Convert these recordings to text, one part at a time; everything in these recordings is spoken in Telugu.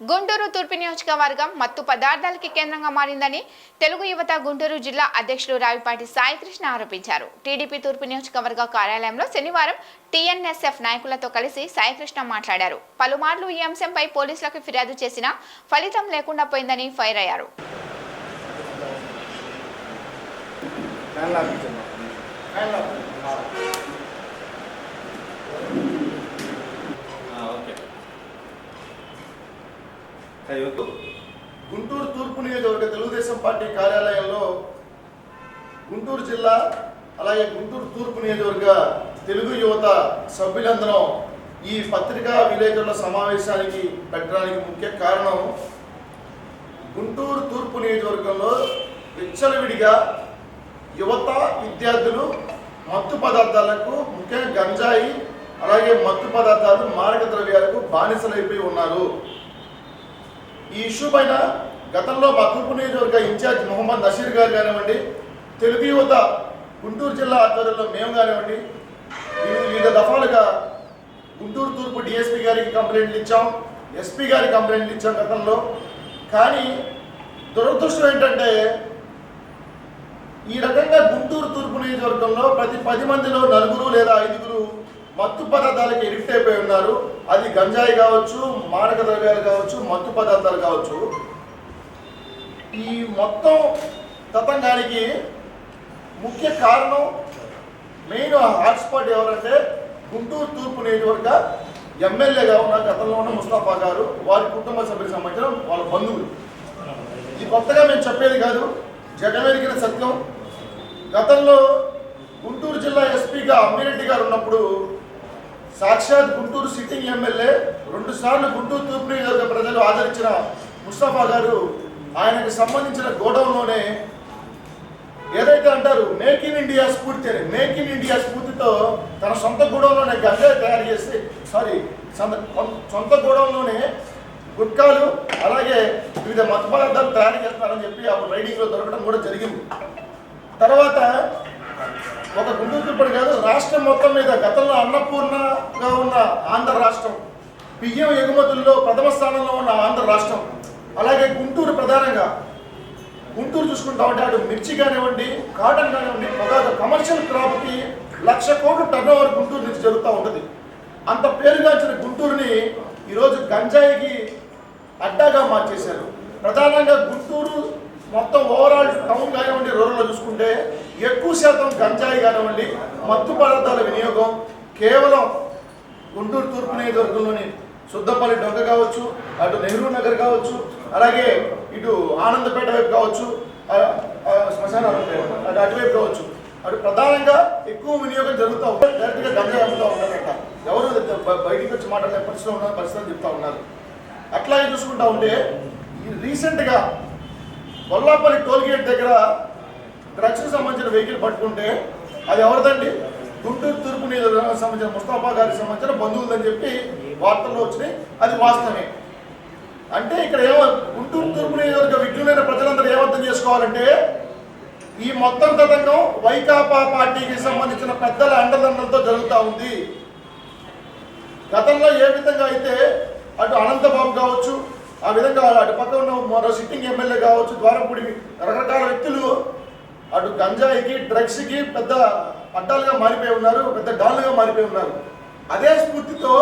గుంటూరు తూర్పు నియోజకవర్గం మత్తు పదార్థాలకి కేంద్రంగా మారిందని తెలుగు యువత గుంటూరు జిల్లా అధ్యక్షులు రావిపాటి సాయికృష్ణ ఆరోపించారు. టీడీపీ తూర్పు నియోజకవర్గ కార్యాలయంలో శనివారం టీఎన్ఎస్ఎఫ్ నాయకులతో కలిసి సాయికృష్ణ మాట్లాడారు. పలుమార్లు ఈ అంశంపై పోలీసులకు ఫిర్యాదు చేసినా ఫలితం లేకుండా పోయిందని ఫైర్ అయ్యారు. అయ్యొద్దు గుంటూరు తూర్పు నియోజకవర్గ తెలుగుదేశం పార్టీ కార్యాలయంలో గుంటూరు జిల్లా అలాగే గుంటూరు తూర్పు నియోజకవర్గ తెలుగు యువత సభ్యులందరం ఈ పత్రికా విలేకరుల సమావేశానికి పెట్టడానికి ముఖ్య కారణం గుంటూరు తూర్పు నియోజకవర్గంలో విచ్చలవిడిగా యువత విద్యార్థులు మత్తు పదార్థాలకు ముఖ్యంగా గంజాయి అలాగే మత్తు పదార్థాలు మారక ద్రవ్యాలకు బానిసలైపోయి ఉన్నారు. ఈ ఇష్యూ పైన గతంలో మా తూర్పు నియోజకవర్గ ఇన్ఛార్జ్ మొహమ్మద్ నషీర్ గారు కానివ్వండి తెలుగు యువత గుంటూరు జిల్లా ఆధ్వర్యంలో మేము కానివ్వండి వివిధ దఫాలుగా గుంటూరు తూర్పు డిఎస్పీ గారికి కంప్లైంట్లు ఇచ్చాం ఎస్పీ గారికి కంప్లైంట్లు ఇచ్చాం గతంలో. కానీ దురదృష్టం ఏంటంటే ఈ రకంగా గుంటూరు తూర్పు నియోజకవర్గంలో ప్రతి పది మందిలో నలుగురు లేదా ఐదుగురు మత్తు పదార్థాలకి ఎడిక్ట్ అయిపోయి ఉన్నారు. అది గంజాయి కావచ్చు మారక ద్రవ్యాలు కావచ్చు మత్తు పదార్థాలు కావచ్చు. ఈ మొత్తం తతంగానికి ముఖ్య కారణం మెయిన్ హాట్స్పాట్ ఎవరంటే గుంటూరు తూర్పు నియోజకవర్గ ఎమ్మెల్యేగా ఉన్న గతంలో ఉన్న ముస్తాఫా గారు వారి కుటుంబ సభ్యులకు సంబంధించిన వాళ్ళ బంధువులు. ఇది కొత్తగా మేము చెప్పేది కాదు జగమెరిగిన సత్యం. గతంలో గుంటూరు జిల్లా ఎస్పీగా అమ్మిరెడ్డి గారు ఉన్నప్పుడు సాక్షాత్ గుంటూరు సిట్టింగ్ ఎమ్మెల్యే రెండు సార్లు గుంటూరు తూర్పు నియోజకవర్గ ప్రజలు ఆదరించిన ముస్తఫా గారు ఆయనకు సంబంధించిన గోడౌన్లోనే ఏదైతే అంటారు మేక్ ఇన్ ఇండియా స్ఫూర్తి అని మేక్ ఇన్ ఇండియా స్ఫూర్తితో తన సొంత గూడంలోనే గంజాయి తయారు చేసి సారీ సొంత సొంత గుట్కాలు అలాగే వివిధ మత పదార్థాలు తయారు చేస్తారని చెప్పి అప్పుడు రైడింగ్లో దొరకడం కూడా జరిగింది. తర్వాత ఒక గుంటూరు తిప్పటి కాదు రాష్ట్రం మొత్తం మీద గతంలో అన్నపూర్ణగా ఉన్న ఆంధ్ర రాష్ట్రం బియ్యం ఎగుమతుల్లో ప్రథమ స్థానంలో ఉన్న ఆంధ్ర రాష్ట్రం అలాగే గుంటూరు ప్రధానంగా. గుంటూరు చూసుకుంటా ఉంటే అటు మిర్చి కానివ్వండి కాటన్ కానివ్వండి పొగాకు కమర్షియల్ క్రాప్కి లక్ష కోట్ల టర్న్ ఓవర్ గుంటూరు నుంచి జరుగుతూ ఉంటుంది. అంత పేరుగాంచిన గుంటూరుని ఈరోజు గంజాయికి అడ్డాగా మార్చేశారు. ప్రధానంగా గుంటూరు మొత్తం ఓవరాల్ టౌన్ కానివ్వండి రూరల్లో చూసుకుంటే ఎక్కువ శాతం గంజాయి కానివ్వండి మత్తు పదార్థాల వినియోగం కేవలం గుంటూరు తూర్పు నియోజకవర్గంలోని సుద్దపల్లి డొంక కావచ్చు అటు నెహ్రూ నగర్ కావచ్చు అలాగే ఇటు ఆనందపేట వైపు కావచ్చు శ్మశాన అటు అటువైపు కావచ్చు. అటు ప్రధానంగా ఎక్కువ వినియోగం జరుగుతూ ఉంటుంది. డైరెక్ట్గా గంజాయి అమ్ముతూ ఉంటారట ఎవరు బయటికి వచ్చి మాట్లాడే పరిస్థితిలో ఉన్న పరిస్థితులు చెప్తా ఉన్నారు. అట్లాగే చూసుకుంటా ఉంటే రీసెంట్గా కొల్లాపల్లి టోల్గేట్ దగ్గర డ్రగ్స్కి సంబంధించిన వెహికల్ పట్టుకుంటే అది ఎవరిదండి? గుంటూరు తూర్పు నియోజకవర్గానికి సంబంధించిన ముస్తాఫా గారికి సంబంధించిన బంధువులని చెప్పి వార్తల్లో వచ్చినాయి. అది వాస్తవమే. అంటే ఇక్కడ ఏమో గుంటూరు తూర్పు నియోజకవర్గ విజ్ఞులైన ప్రజలందరూ ఏమర్థం చేసుకోవాలంటే ఈ మొత్తం తతంగం వైకాపా పార్టీకి సంబంధించిన పెద్దల అండదండలతో జరుగుతూ ఉంది. గతంలో ఏ విధంగా అయితే అటు అనంతబాబు కావచ్చు ఆ విధంగా అటు పక్క ఉన్న మరో సిట్టింగ్ ఎమ్మెల్యే కావచ్చు ద్వారపూడి రకరకాల వ్యక్తులు అటు గంజాయికి డ్రగ్స్కి పెద్ద అడ్డాలుగా మారిపోయి ఉన్నారు పెద్ద డాన్లుగా మారిపోయి ఉన్నారు. అదే స్ఫూర్తితో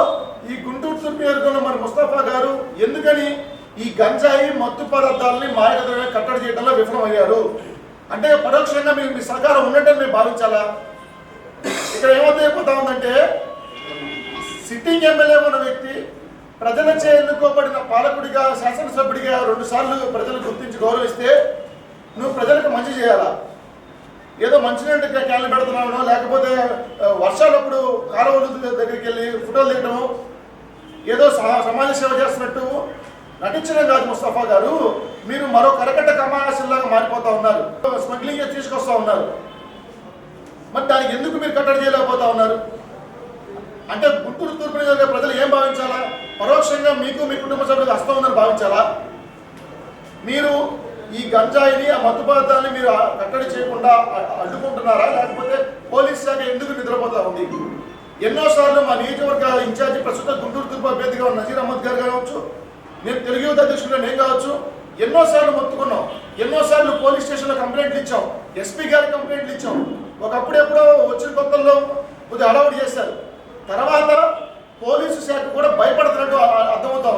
ఈ గుంటూరు తూర్పు నియోజకవర్గంలో మరి ముస్తఫా గారు ఎందుకని ఈ గంజాయి మత్తు పదార్థాలని మారకద్రవ్యం కట్టడి చేయడంలో విఫలమయ్యారు? అంటే పరోక్షంగా మీరు మీ సహకారం ఉండటం మేము భావించాలా? ఇక్కడ ఏమవుతాయిపోతా ఉందంటే సిట్టింగ్ ఎమ్మెల్యే ఉన్న వ్యక్తి ప్రజలచే ఎన్నుకోబడిన పాలకుడిగా శాసనసభ్యుడిగా రెండు సార్లు ప్రజలు గుర్తించి గౌరవిస్తే నువ్వు ప్రజలకు మంచి చేయాలా? ఏదో మంచినీళ్ళు క్యాన్లు పెడుతున్నానో లేకపోతే వర్షాలప్పుడు కాలువలు దగ్గరికి వెళ్ళి ఫోటోలు దిగడము ఏదో సమాజ సేవ చేస్తున్నట్టు నటించడం కాదు ముస్తఫా గారు మీరు మరో కరకట్ట కమానాశంలాగా మారిపోతా ఉన్నారు. స్మగ్లింగ్ తీసుకొస్తా ఉన్నారు. మరి దానికి ఎందుకు మీరు కట్టడి చేయలేకపోతా ఉన్నారు? అంటే గుంటూరు తూర్పు నియోజకవర్గ ప్రజలు ఏం భావించాలా? పరోక్షంగా మీకు మీ కుటుంబ సభ్యులకు హస్తం ఉందని భావించాలా? మీరు ఈ గంజాయిని ఆ మత్తు మీరు కట్టడి చేయకుండా అడ్డుకుంటున్నారా? లేకపోతే పోలీస్ శాఖ ఎందుకు నిద్రపోతా ఉంది? ఎన్నోసార్లు మా నియోజకవర్గ ఇన్ఛార్జి ప్రస్తుత గుంటూరు తూర్పు అభ్యర్థిగా ఉన్న నజీర్ అహ్మద్ గారు కావచ్చు నేను తెలుగు యువత అధ్యక్షుడు నేను కావచ్చు ఎన్నోసార్లు మొత్తుకున్నాం. ఎన్నోసార్లు పోలీస్ స్టేషన్లో కంప్లైంట్లు ఇచ్చాం. ఎస్పీ గారి కంప్లైంట్లు ఇచ్చాం. ఒకప్పుడెప్పుడో వచ్చిన కొత్తల్లో కొద్దిగా అడవుడు చేశారు. తర్వాత పోలీసు శాఖ కూడా భయపడుతున్నట్టు అర్థమవుతా